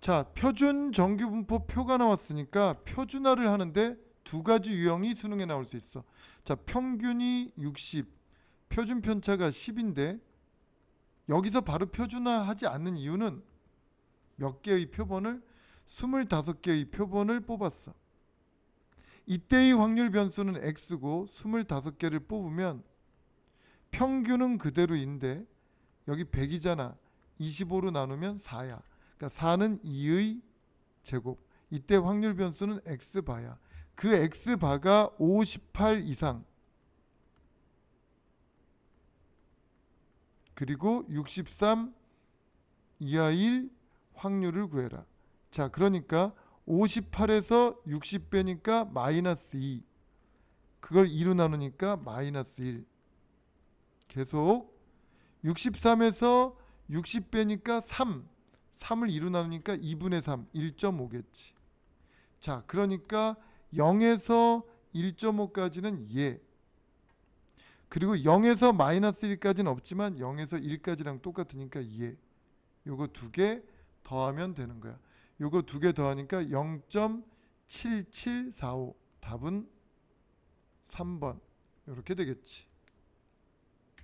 자, 표준 정규분포 표가 나왔으니까 표준화를 하는데 두 가지 유형이 수능에 나올 수 있어. 자, 평균이 60, 표준 편차가 10인데 여기서 바로 표준화하지 않는 이유는 몇 개의 표본을 25개의 표본을 뽑았어. 이때의 확률 변수는 x고 25개를 뽑으면 평균은 그대로인데 여기 100이잖아. 25로 나누면 4야. 그러니까 4는 2의 제곱. 이때 확률 변수는 x바야. 그 x바가 58 이상 그리고 63 이하일 확률을 구해라. 자, 그러니까 58에서 60 빼니까 마이너스 2. 그걸 2로 나누니까 마이너스 1. 계속 63에서 60 빼니까 3. 3을 2로 나누니까 2분의 3, 1.5겠지. 자, 그러니까 0에서 1.5까지는 예. 그리고 0에서 마이너스 1까지는 없지만 0에서 1까지랑 똑같으니까 예. 요거 두 개 더하면 되는 거야. 요거 두 개 더하니까 0.7745. 답은 3번. 이렇게 되겠지.